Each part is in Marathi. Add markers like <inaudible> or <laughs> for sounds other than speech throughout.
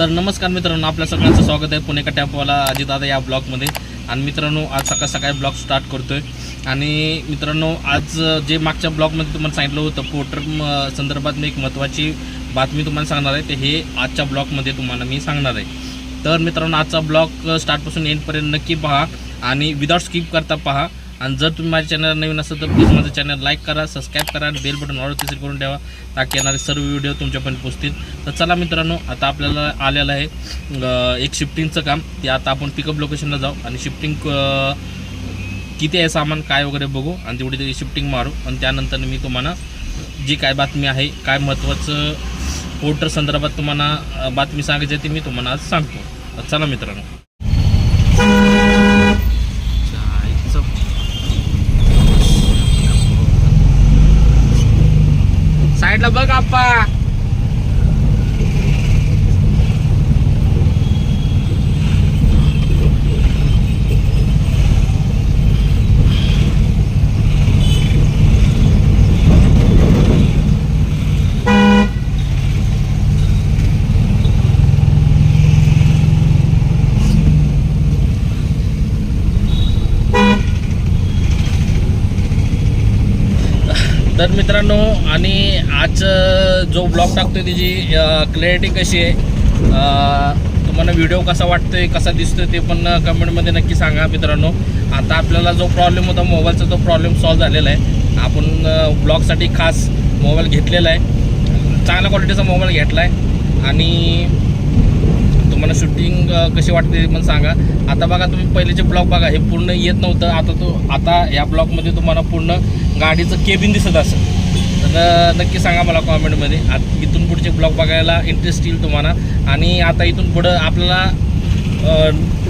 तर नमस्कार मित्रांनो आपल्या सगळ्यांचं स्वागत आहे पुणे टॅपवाला अजितदादा या ब्लॉगमध्ये. आणि मित्रांनो आज सकाळ सकाळी ब्लॉग स्टार्ट करतो आहे आणि मित्रांनो आज जे मागच्या ब्लॉगमध्ये तुम्हाला सांगितलं होतं पोर्टर संदर्भात मी एक महत्त्वाची बातमी तुम्हाला सांगणार आहे ते हे आजच्या ब्लॉगमध्ये तुम्हाला मी सांगणार आहे. तर मित्रांनो आजचा ब्लॉग स्टार्टपासून एंडपर्यंत नक्की पहा आणि विदाउट स्किप करता पहा. आणि जर तुम्ही माझ्या चॅनल नवीन असाल तर प्लीज माझं चॅनल लाईक करा सबस्क्राईब करा आणि बेल बटन ऑल तिसरी करून ठेवा. ताकी येणारे सर्व व्हिडिओ तुमच्यापर्यंत पोहोचतील. तर चला मित्रांनो आता आपल्याला आलेलं आहे एक शिफ्टिंगचं काम. ते आता आपण पिकअप लोकेशनला जाऊ आणि शिफ्टिंग किती आहे सामान काय वगैरे बघू आणि तेवढी तरी शिफ्टिंग मारू. आणि त्यानंतर मी तुम्हाला जी काय बातमी आहे काय महत्त्वाचं पोर्टर संदर्भात तुम्हाला बातमी सांगायची आहे ती मी तुम्हाला आज सांगतो. चला मित्रांनो. साईडला बघ आप्पा. तर मित्रांनो आणि आज जो ब्लॉग टाकतोय त्याची क्लॅरिटी कशी आहे? तुम्हाला व्हिडिओ कसा वाटतोय कसा दिसतोय ते पण कमेंटमध्ये नक्की सांगा मित्रांनो. आता आपल्याला जो प्रॉब्लेम होता मोबाईलचा तो प्रॉब्लेम सॉल्व्ह झालेला आहे. आपण ब्लॉगसाठी खास मोबाईल घेतलेला आहे. चांगल्या क्वालिटीचा मोबाईल घेतला आहे आणि तुम्हाला शूटिंग कशी वाटते पण सांगा. आता बघा तुम्ही पहिलेचे ब्लॉग बघा हे पूर्ण येत नव्हतं. आता तो आता या ब्लॉगमध्ये तुम्हाला पूर्ण गाडीचं केबिन दिसत असेल. तर नक्की सांगा मला कॉमेंटमध्ये आत इथून पुढचे ब्लॉग बघायला इंटरेस्ट येईल तुम्हाला. आणि आता इथून पुढं आपल्याला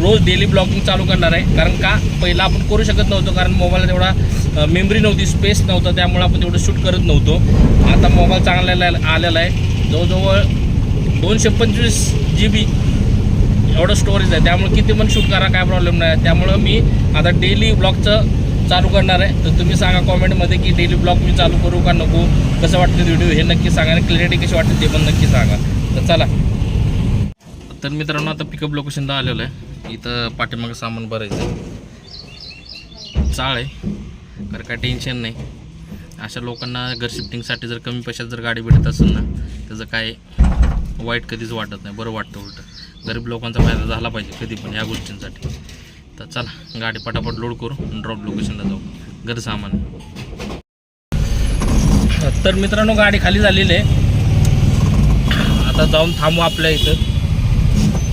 रोज डेली ब्लॉगिंग चालू करणार आहे. कारण का? पहिला आपण करू शकत नव्हतो. कारण मोबाईलला तेवढा मेमरी नव्हती स्पेस नव्हता. त्यामुळे आपण तेवढं शूट करत नव्हतो. आता मोबाईल चांगला आलेला आहे. जवळजवळ दोनशे पंचवीस जी बी एवढं स्टोरेज आहे. त्यामुळे किती पण शूट करा काय प्रॉब्लेम नाही. त्यामुळं मी आता डेली ब्लॉगचं चालू करणार आहे. तर तुम्ही सांगा कॉमेंटमध्ये की डेली ब्लॉग मी चालू करू का नको? कसं वाटतं व्हिडिओ हे नक्की सांगा आणि क्लॅरिटी कशी वाटते ते पण नक्की सांगा. तर चला. तर मित्रांनो आता पिकअप लोकेशनला आलेलं आहे. इथं पाठीमागं सामान भरायचं चाळ आहे. कारण काय टेन्शन नाही. अशा लोकांना घर शिफ्टिंगसाठी जर कमी पैशात जर गाडी भेटत असेल ना त्याचं काय वाईट कधीच वाटत नाही. बरं वाटतं उलटं. गरीब लोकांचा फायदा झाला पाहिजे कधी पण या गोष्टींसाठी. तर चला गाडी पटापट लोड करू ड्रॉप लोकेशनला जाऊ. घर सामान तर मित्रांनो गाडी खाली झालेली आहे. आता जाऊन थांबू आपल्या इथं.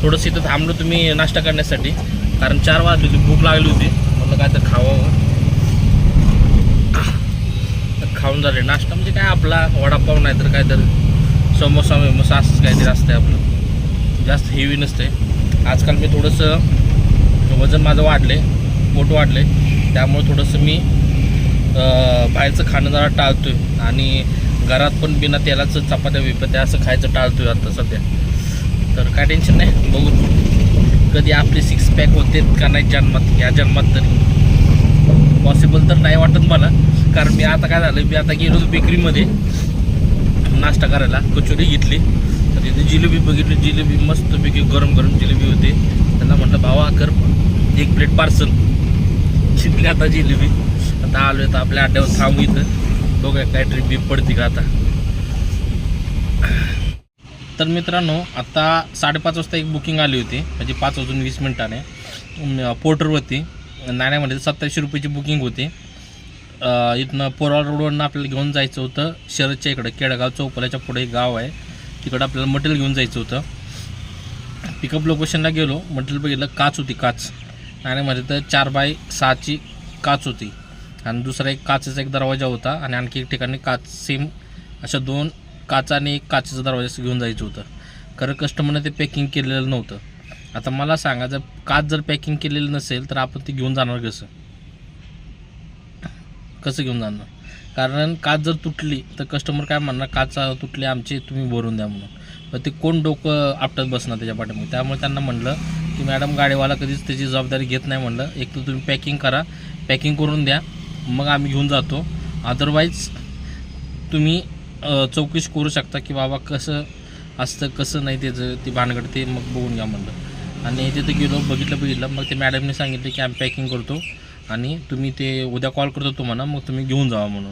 थोडंसं इथं थांबलो तुम्ही नाश्ता करण्यासाठी. कारण चार वाजली होती भूक लागली होती. म्हणलं काय तर खावावं. खाऊन झाले. नाश्ता म्हणजे काय आपला वडापाव नाही तर काय तर समोसा विमोसा असंच काहीतरी असतंय आपलं. जास्त हेवी नसते. आजकाल मी थोडंसं वजन माझं वाढले पोट वाढले. त्यामुळे थोडंसं मी बाहेरचं खाणं जरा टाळतो आहे आणि घरात पण बिना तेलाचं चपात्या विपत्या असं खायचं टाळतो आहे आता सध्या. तर काय टेन्शन नाही बघू. कधी आपले सिक्स पॅक होते का नाही जन्मात या जन्मात तरी. पॉसिबल तर नाही वाटत मला. कारण मी आता काय झालं मी आता गेलो होतो बेकरीमध्ये नाश्ता करायला कचोरी घेतली. तर तिथे जिलेबी बघितली जिलेबी मस्तपैकी गरम गरम जिलेबी होते. त्यांना म्हटलं भावा कर एक प्लेट पार्सल. शिकली आता जिलेबी. आता आलो तर आपल्या अड्ड्यावर थांबू इथं. बघूया काय ट्रिप बी पडते का आता. तर मित्रांनो आता साडेपाच वाजता एक बुकिंग आली होती. म्हणजे पाच वाजून वीस मिनिटाने. पोर्टरवरती नाण्यामध्ये सत्तावीसशे रुपयाची बुकिंग होती. इथनं पोराळ रोडवरनं आपल्याला घेऊन जायचं होतं. शरदच्या इकडं केडगाव चौपल्याच्या पुढे एक गाव आहे. तिकडं आपल्याला मटेरियल घेऊन जायचं होतं. पिकअप लोकेशनला गेलो मटेरियल बघितलं काच होती काच. आणि नाण्यामध्ये तर चार बाय सहाची काच होती. आणि दुसरा एक काचेचा एक दरवाजा होता आणि आणखी एक ठिकाणी काच सेम अशा दोन काच आणि एक काचेचा दरवाजा घेऊन जायचं होतं. खरं कस्टमरने ते पॅकिंग केलेलं नव्हतं. आता मला सांगा जर काच जर पॅकिंग केलेलं नसेल तर आपण ते घेऊन जाणार कसं? कसं घेऊन जाणार? कारण काच जर तुटली तर कस्टमर काय म्हणणार काच तुटली आमची तुम्ही भरून द्या म्हणून. मग ते कोण डोकं आपटत बसणार त्याच्या पाठीमध्ये त्यामुळे त्यांना म्हणलं की मॅडम गाडीवाला कधीच त्याची जबाबदारी घेत नाही म्हणलं. एक तर तुम्ही पॅकिंग करा पॅकिंग करून द्या मग आम्ही घेऊन जातो. अदरवाईज तुम्ही चौकशी करू शकता की बाबा कसं असतं कसं नाही त्याचं ती भानगड ते मग बघून घ्या म्हणलं. आणि तिथं गेलो बघितलं बघितलं. मग ते मॅडमने सांगितलं की आम्ही पॅकिंग करतो आणि तुम्ही ते उद्या कॉल करतो तुम्हाला मग तुम्ही घेऊन जावा म्हणून.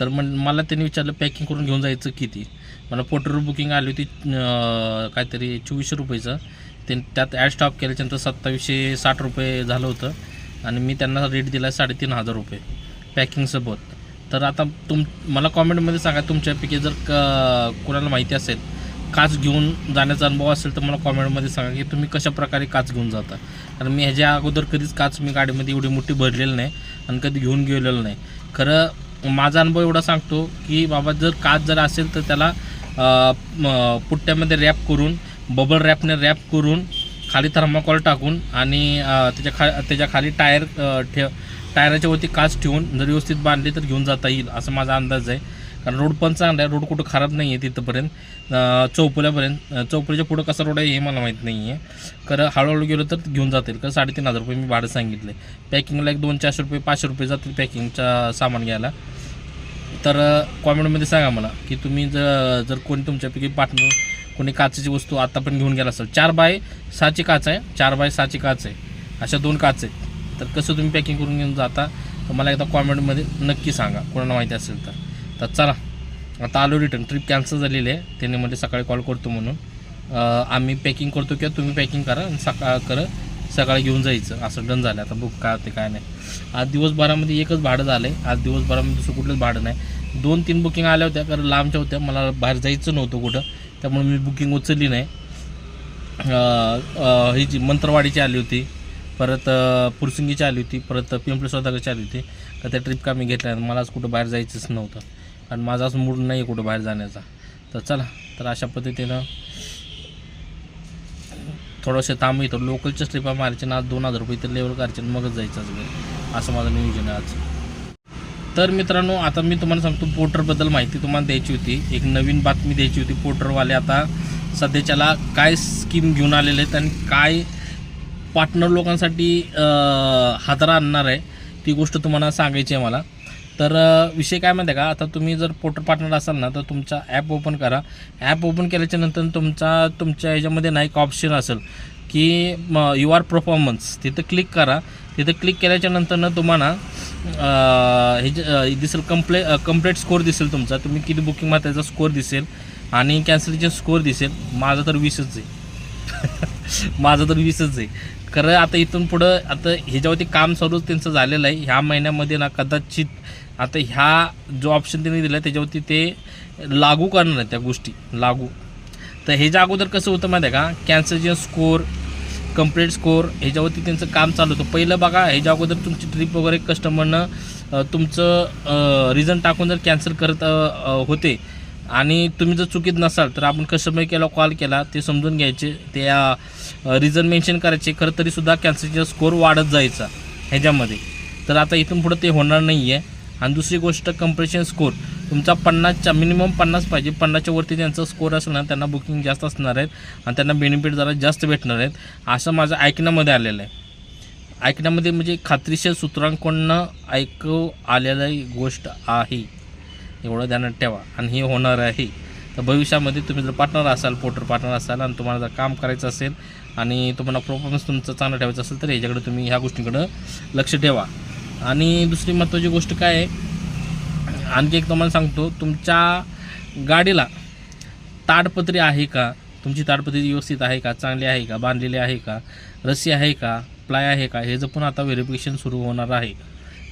तर मग मला त्यांनी विचारलं पॅकिंग करून घेऊन जायचं किती? मला पोर्टर बुकिंग आली होती काहीतरी चोवीसशे रुपयेचं. ते त्यात ॲड स्टॉप केल्याच्यानंतर सत्तावीसशे साठ रुपये झालं होतं आणि मी त्यांना रेट दिला साडेतीन हजार रुपये पॅकिंगसोबत तर आता तुम मला कॉमेंटमध्ये सांगा तुमच्यापैकी जर क कोणाला माहिती असेल काच घेऊन जाण्याचा अनुभव असेल तर मला कॉमेंटमध्ये सांगा की तुम्ही कशा प्रकारे काच घेऊन जाता. कारण मी ह्याच्या अगोदर कधीच काच मी गाडीमध्ये एवढी मोठी भरलेली नाही आणि कधी घेऊन गेलेलं नाही. खरं माझा अनुभव एवढा सांगतो की बाबा जर काच जर असेल तर त्याला पुट्ट्यामध्ये रॅप करून बबल रॅपने रॅप करून खाली थर्माकॉल टाकून आणि त्याच्या खा त्याच्याखाली टायर ठे ठेव टायराच्या वरती काच ठेवून जर व्यवस्थित बांधली तर घेऊन जाता येईल असं माझा अंदाज आहे. कारण रोड पण चांगला आहे. रोड कुठं खराब नाही आहे तिथंपर्यंत चौपुल्यापर्यंत. चौपलीच्या पुढं कसा रोड आहे हे मला माहीत नाही आहे खरं हळूहळू गेलो तर घेऊन जातील. कारण साडेतीन हजार रुपये मी भाडं सांगितलं आहे पॅकिंगला एक दोन चारशे रुपये पाचशे रुपये जातील पॅकिंगचा सामान घ्यायला. तर कॉमेंटमध्ये सांगा मला की तुम्ही जर जर कोणी तुमच्यापैकी पार्टनर कोणी काचेची वस्तू आत्ता पण घेऊन गेला असेल. चार बाय सहाची काच आहे. चार बाय सहाची काच आहे. अशा दोन काच आहेत. तर कसं तुम्ही पॅकिंग करून घेऊन जाता? तर मला एकदा कॉमेंटमध्ये नक्की सांगा. कोणाला माहिती असेल तर. तर चला आता आलो रिटर्न ट्रिप कॅन्सल झालेली आहे. त्याने म्हणजे सकाळी कॉल करतो म्हणून. आम्ही पॅकिंग करतो किंवा तुम्ही पॅकिंग करा आणि सकाळ कर सकाळी घेऊन जायचं. असं डन झालं आता बुक काय ते काय नाही. आज दिवसभरामध्ये एकच भाडं झालं आहे आज दिवसभरामध्ये दुसरं कुठलंच भाडं नाही. दोन तीन बुकिंग आल्या होत्या कारण लांबच्या होत्या. मला बाहेर जायचं नव्हतं कुठं. त्यामुळे मी बुकिंग उचलली नाही. ही जी मंत्रवाडीची आली होती परत पुरसिंगीची आली होती परत पिंपळी स्वतःकडची आली होती. का त्या ट्रिप का मी घेतल्या मला आज कुठं बाहेर जायचंच नव्हतं. आणि माझा असं मूड नाही आहे कुठं बाहेर जाण्याचा. तर चला तर अशा पद्धतीनं थोडंसं थांब इथं. लोकलच्या ट्रिपा मारायचे ना आज दोन हजार रुपये तर लेवल करायचे मगच जायचं आज असं माझं नियोजन आहे आज. तर मित्रांनो आता मी तुम्हाला सांगतो पोर्टरबद्दल माहिती तुम्हाला द्यायची होती. एक नवीन बातमी द्यायची होती पोर्टरवाले आता. सध्याच्याला काय स्कीम घेऊन आलेले आहेत आणि काय पार्टनर लोकांसाठी हादरा आणणार आहे ती गोष्ट तुम्हाला सांगायची आहे मला. तर विषय काय माहिती आहे का? आता तुम्ही जर पोर्टल पार्टनर असाल ना तर तुमचा ॲप ओपन करा. ॲप ओपन केल्याच्यानंतर तुमचा तुमच्या ह्याच्यामध्ये ना एक ऑप्शन असेल की यू आर परफॉर्मन्स तिथं क्लिक करा. तिथं क्लिक केल्याच्यानंतर तुम्हाला हे जे, दिसेल कम्प्ले कंप्लीट स्कोअर दिसेल तुमचा. तुम्ही किती बुकिंग मग त्याचा स्कोर दिसेल आणि कॅन्सलेशन स्कोर दिसेल. माझा तर वीसच आहे. <laughs> माझं तर वीसच आहे. खरं आता इथून पुढं आता ह्याच्यावरती काम चालूच त्यांचं झालेलं आहे. ह्या महिन्यामध्ये ना कदाचित आता ह्या जो ऑप्शन त्यांनी दिला त्याच्यावरती ते लागू करणार आहेत त्या गोष्टी. लागू. तर ह्याच्या अगोदर कसं होतं माहिती आहे का कॅन्सरचे स्कोअर कंप्लीट स्कोअर ह्याच्यावरती त्यांचं काम चालू होतं. पहिलं बघा ह्याच्या अगोदर तुमची ट्रिप वगैरे कस्टमरनं तुमचं रिझन टाकून जर कॅन्सल करत होते आणि तुम्ही जर चुकीत नसाल तर आपण कस्टमर केला कॉल केला ते समजून घ्यायचे त्या रिझन मेन्शन करायचे खरं तरीसुद्धा कॅन्सरचा स्कोअर वाढत जायचा ह्याच्यामध्ये. तर आता इथून पुढं ते होणार नाही आहे आणि दुसरी गोष्ट कम्प्रेशन स्कोर तुमचा पन्नासच्या मिनिमम पन्नास पाहिजे. पन्नासच्या वरती त्यांचा स्कोर असेल ना त्यांना बुकिंग जास्त असणार आहेत आणि त्यांना बेनिफिट जरा जास्त भेटणार आहेत. असं माझं ऐकण्यामध्ये आलेलं आहे. ऐकण्यामध्ये म्हणजे खात्रीशीर सूत्रांकडनं ऐकू आलेली गोष्ट आहे. एवढं ध्यानात ठेवा. आणि हे होणार आहे. तर भविष्यामध्ये तुम्ही जर पार्टनर असाल पोर्टर पार्टनर असाल आणि तुम्हाला जर काम करायचं असेल आणि तुम्हाला परफॉर्मन्स तुमचं चांगलं ठेवायचं असेल तर याच्याकडे तुम्ही ह्या गोष्टीकडं लक्ष ठेवा. आणि दुसरी महत्त्वाची गोष्ट काय आहे आणखी एक तुम्हाला सांगतो तुमच्या गाडीला ताडपत्री आहे का? तुमची ताडपत्री व्यवस्थित आहे का? चांगली आहे का? बांधलेली आहे का? रस्सी आहे का? प्लाय आहे का? हे जपून पण आता व्हेरिफिकेशन सुरू होणार आहे.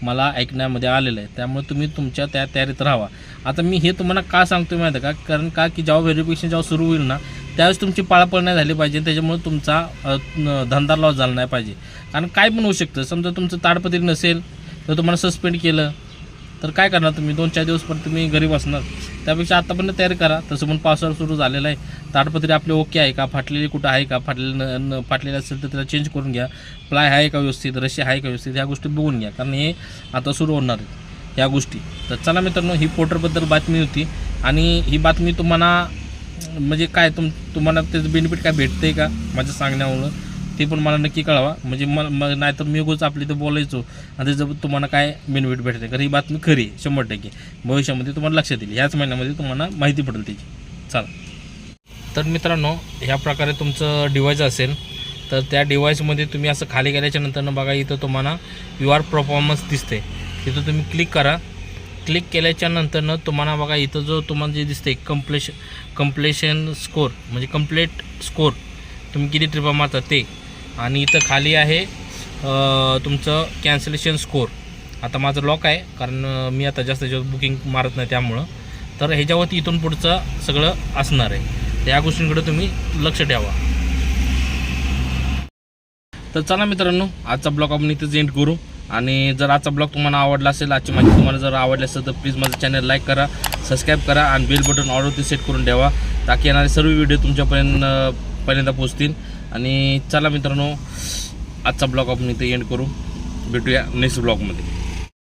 मला ऐकण्यामध्ये आलेलं आहे. त्यामुळे तुम्ही तुमच्या त्या तयारीत राहावा. आता मी हे तुम्हाला का सांगतो माहिती आहे का? कारण का? की जेव्हा व्हेरिफिकेशन जेव्हा सुरू होईल ना त्यावेळेस तुमची पाळापळ नाही झाली पाहिजे त्याच्यामुळे तुमचा धंदा लॉस झाला नाही पाहिजे. कारण काय पण होऊ शकतं. समजा तुमचं ताडपत्री नसेल तर तुम्हाला सस्पेंड केलं तर काय करणार तुम्ही? दोन चार दिवस पण तुम्ही घरी असणार त्यापेक्षा आतापर्यंत तयारी करा. तसं पण पावसाळा सुरू झालेला आहे. ताडपत्री आपले ओके आहे का? फाटलेली कुठं आहे का? फाटलेली न न- फाटलेली असेल तर त्याला चेंज करून घ्या. प्लाय आहे का व्यवस्थित? रशी आहे का व्यवस्थित? ह्या गोष्टी बघून घ्या. कारण हे आता सुरू होणार आहे ह्या गोष्टी. तर चला मित्रांनो ही पोर्टरबद्दल बातमी होती. आणि ही बातमी तुम्हाला म्हणजे काय तुम तुम्हाला त्याचं बेनिफिट काय भेटतंय का? माझ्या सांगण्यामुळं ते पण मला नक्की कळवा. म्हणजे मला नाहीतर मी उगाच आपली तर बोलायचो. आणि त्याचं तुम्हाला काय बेनिफिट भेटते कारण ही बातमी खरी आहे शंभर टक्के. भविष्यामध्ये तुम्हाला लक्षात येईल. ह्याच महिन्यामध्ये तुम्हाला माहिती पडेल त्याची. चालेल तर मित्रांनो ह्या प्रकारे तुमचं डिवाईस असेल तर त्या डिवाईसमध्ये तुम्ही असं खाली गेल्याच्या नंतरनं बघा इथं तुम्हाला यू आर परफॉर्मन्स दिसते तिथं तुम्ही क्लिक करा. क्लिक केल्याच्या नंतरनं तुम्हाला बघा इथं जो तुम्हाला जे दिसते कम्प्लेश कम्प्लेशन स्कोर म्हणजे कम्प्लेट स्कोर तुम्ही किती ट्रिपा मारता ते. आणि इथं खाली आहे तुमचं कॅन्सलेशन स्कोर आता माझं लॉक आहे कारण मी आता जास्त जास्त बुकिंग मारत नाही त्यामुळं. तर ह्याच्यावरती इथून पुढचं सगळं असणार आहे. तर या गोष्टींकडे तुम्ही लक्ष ठेवा. तर चला मित्रांनो आजचा ब्लॉग आपण इथंच एंड करू. आणि जर आजचा ब्लॉग तुम्हाला आवडला असेल आजची माहिती तुम्हाला जर आवडली असेल तर प्लीज माझं चॅनल लाईक करा सबस्क्राईब करा आणि बेल बटन ऑर्डरती सेट करून ठेवा. ताकी येणारे सर्व व्हिडिओ तुमच्यापर्यंत पहिल्यांदा पोचतील आणि चला मित्रांनो आजचा ब्लॉग आपण इथे एंड करू. भेटूया नेक्स्ट ब्लॉगमध्ये.